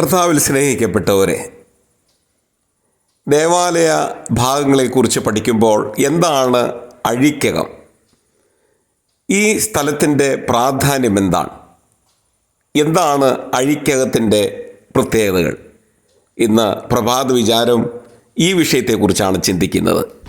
കർത്താവിൽ സ്നേഹിക്കപ്പെട്ടവരെ ദേവാലയ ഭാഗങ്ങളെക്കുറിച്ച് പഠിക്കുമ്പോൾ എന്താണ് അഴിക്കകം? ഈ സ്ഥലത്തിന്റെ പ്രാധാന്യം എന്താണ്? എന്താണ് അഴിക്കകത്തിന്റെ പ്രത്യേകതകൾ? ഇന്ന് പ്രഭാത വിചാരം ഈ വിഷയത്തെക്കുറിച്ചാണ് ചിന്തിക്കുന്നത്.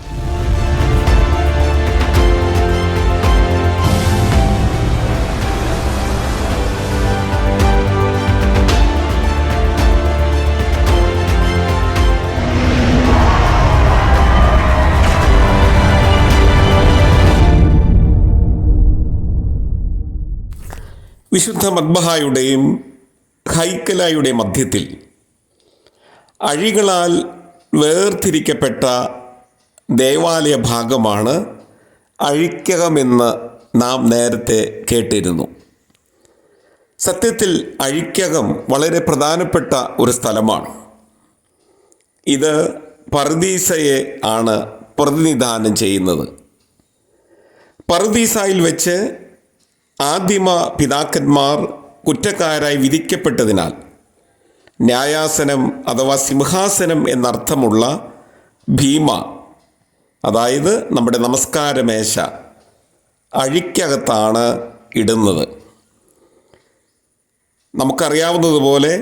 വിശുദ്ധ മദ്ബഹായുടെയും ഹൈക്കലായുടെ മധ്യത്തിൽ അഴികളാൽ വേർതിരിക്കപ്പെട്ട ദേവാലയ ഭാഗമാണ് അഴിക്കകമെന്ന് നാം നേരത്തെ കേട്ടിരുന്നു. സത്യത്തിൽ അഴിക്കകം വളരെ പ്രധാനപ്പെട്ട ഒരു സ്ഥലമാണ്. ഇത് പർദീസയെ ആണ് പ്രതിനിധാനം ചെയ്യുന്നത്. പർദീസായിൽ വെച്ച് ആദിമ പിതാക്കന്മാർ കുറ്റക്കാരായി വിധിക്കപ്പെട്ടതിനാൽ ന്യായാസനം അഥവാ സിംഹാസനം എന്നർത്ഥമുള്ള ഭീമ അതായത് നമ്മുടെ നമസ്കാരമേശ അഴിക്കകത്താണ് ഇടുന്നത്. നമുക്കറിയാവുന്നതുപോലെ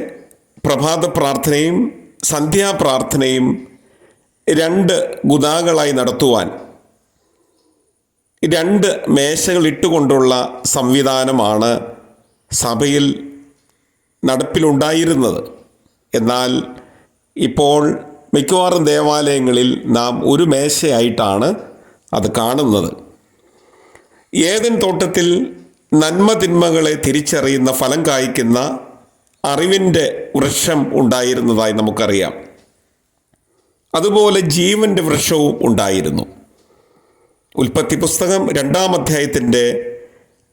പ്രഭാത പ്രാർത്ഥനയും സന്ധ്യാപ്രാർത്ഥനയും രണ്ട് ഗുദാകളായി നടത്തുവാൻ രണ്ട് മേശകൾ ഇട്ടുകൊണ്ടുള്ള സംവിധാനമാണ് സഭയിൽ നടപ്പിലുണ്ടായിരുന്നത്. എന്നാൽ ഇപ്പോൾ മിക്കവാറും ദേവാലയങ്ങളിൽ നാം ഒരു മേശയായിട്ടാണ് അത് കാണുന്നത്. ഏതൻ തോട്ടത്തിൽ നന്മ തിന്മകളെ തിരിച്ചറിയുന്ന ഫലം കായ്ക്കുന്ന അറിവിന്റെ വൃക്ഷം ഉണ്ടായിരുന്നതായി നമുക്കറിയാം. അതുപോലെ ജീവന്റെ വൃക്ഷവും ഉണ്ടായിരുന്നു. ഉൽപ്പത്തി പുസ്തകം രണ്ടാം അധ്യായത്തിന്റെ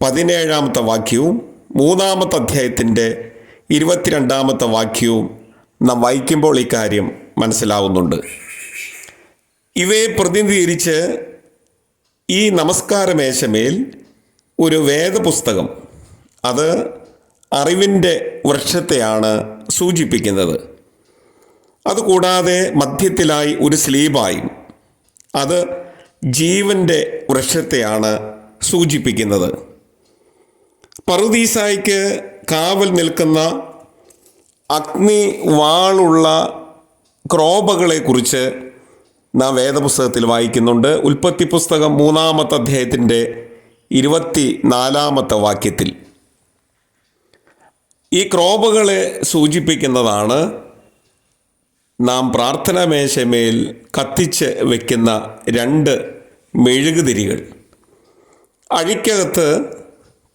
പതിനേഴാമത്തെ വാക്യവും മൂന്നാമത്തെ അധ്യായത്തിന്റെ ഇരുപത്തിരണ്ടാമത്തെ വാക്യവും നാം വായിക്കുമ്പോൾ ഈ കാര്യം മനസ്സിലാവുന്നുണ്ട്. ഇവയെ പ്രതിനിധീകരിച്ച് ഈ നമസ്കാരമേശമേൽ ഒരു വേദപുസ്തകം അത് അറിവിന്റെ വൃക്ഷത്തെയാണ് സൂചിപ്പിക്കുന്നത്. അതുകൂടാതെ മധ്യത്തിലായി ഒരു സ്ലീബായും അത് ജീവന്റെ വൃക്ഷത്തെയാണ് സൂചിപ്പിക്കുന്നത്. പറുദീസായിക്ക് കാവൽ നിൽക്കുന്ന അഗ്നി വാളുള്ള ക്രോപകളെക്കുറിച്ച് നാം വേദപുസ്തകത്തിൽ വായിക്കുന്നുണ്ട്. ഉൽപ്പത്തി പുസ്തകം മൂന്നാമത്തെ അധ്യായത്തിന്റെ ഇരുപത്തി നാലാമത്തെ വാക്യത്തിൽ. ഈ ക്രോബകളെ സൂചിപ്പിക്കുന്നതാണ് നാം പ്രാർത്ഥനാ മേശമേൽ കത്തിച്ച് വയ്ക്കുന്ന രണ്ട് മെഴുകുതിരികൾ. അഴിക്കകത്ത്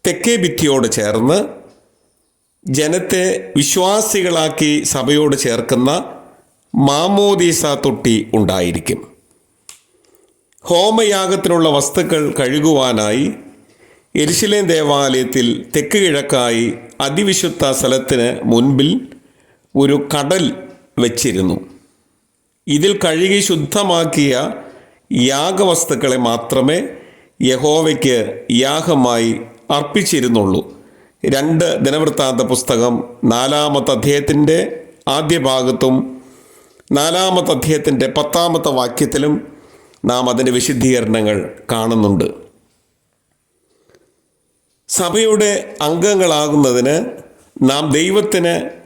തെക്കേ ഭിത്തിയോട് ചേർന്ന് ജനത്തെ വിശ്വാസികളാക്കി സഭയോട് ചേർക്കുന്ന മാമോദീസ തൊട്ടി ഉണ്ടായിരിക്കും. ഹോമയാഗത്തിനുള്ള വസ്തുക്കൾ കഴുകുവാനായി എരിശിലേം ദേവാലയത്തിൽ തെക്ക് കിഴക്കായി അതിവിശുദ്ധ സ്ഥലത്തിന് മുൻപിൽ ഒരു കടൽ വച്ചിരുന്നു. ഇതിൽ കഴുകി ശുദ്ധമാക്കിയ യാഗവസ്തുക്കളെ മാത്രമേ യഹോവയ്ക്ക് യാഗമായി അർപ്പിച്ചിരുന്നുള്ളൂ. രണ്ട് ദിനവൃത്താന്ത പുസ്തകം നാലാമത്തെ അധ്യായത്തിന്റെ ആദ്യ ഭാഗത്തും നാലാമത്തെ അധ്യായത്തിന്റെ പത്താമത്തെ വാക്യത്തിലും നാം അതിന്റെ വിശുദ്ധീകരണങ്ങൾ കാണുന്നുണ്ട്. സഭയുടെ അംഗങ്ങളാകുന്നതിന് നാം ദൈവത്തിന്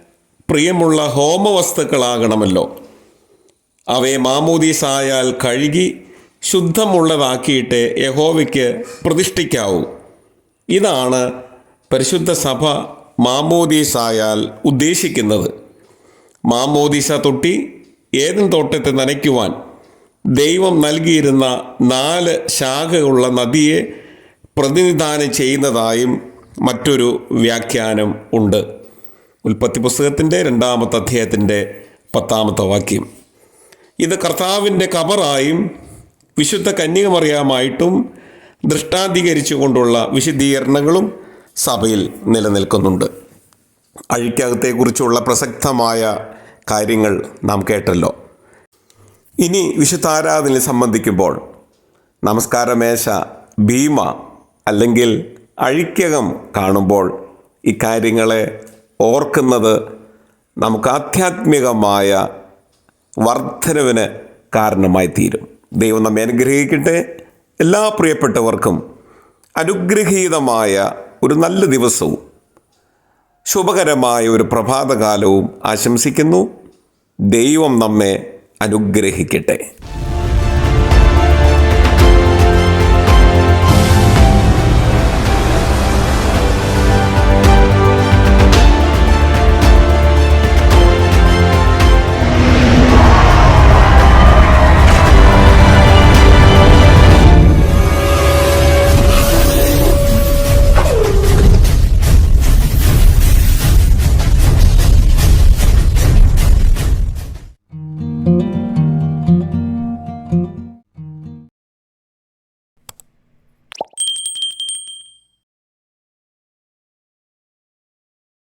പ്രിയമുള്ള ഹോമവസ്തുക്കളാകണമല്ലോ. അവയെ മാമോദീസായാൽ കഴുകി ശുദ്ധമുള്ളതാക്കിയിട്ട് യഹോവയ്ക്ക് പ്രതിഷ്ഠിക്കാവൂ. ഇതാണ് പരിശുദ്ധ സഭ മാമോദീസായാൽ ഉദ്ദേശിക്കുന്നത്. മാമോദീസ തൊട്ടി ഏതും തോട്ടത്തെ നനയ്ക്കുവാൻ ദൈവം നൽകിയിരുന്ന നാല് ശാഖയുള്ള നദിയെ പ്രതിനിധാനം ചെയ്യുന്നതായും മറ്റൊരു വ്യാഖ്യാനം ഉണ്ട്. ഉൽപ്പത്തി പുസ്തകത്തിന്റെ രണ്ടാമത്തെ അധ്യായത്തിന്റെ പത്താമത്തെ വാക്യം. ഇത് കർത്താവിന്റെ കബറായും വിശുദ്ധ കന്യകമറിയാമായിട്ടും ദൃഷ്ടാന്തീകരിച്ചുകൊണ്ടുള്ള വിശദീകരണങ്ങളും സഭയിൽ നിലനിൽക്കുന്നുണ്ട്. അഴിക്കകത്തെക്കുറിച്ചുള്ള പ്രസക്തമായ കാര്യങ്ങൾ നാം കേട്ടല്ലോ. ഇനി വിശുദ്ധാരാധനയെ സംബന്ധിക്കുമ്പോൾ നമസ്കാരമേശ ഭീമ അല്ലെങ്കിൽ അഴിക്കകം കാണുമ്പോൾ ഇക്കാര്യങ്ങളെ ഓർക്കുന്നത് നമുക്ക് ആധ്യാത്മികമായ വർധനവിന് കാരണമായി തീരും. ദൈവം നമ്മെ അനുഗ്രഹിക്കട്ടെ. എല്ലാ പ്രിയപ്പെട്ടവർക്കും അനുഗ്രഹീതമായ ഒരു നല്ല ദിവസവും ശുഭകരമായ ഒരു പ്രഭാതകാലവും ആശംസിക്കുന്നു. ദൈവം നമ്മെ അനുഗ്രഹിക്കട്ടെ.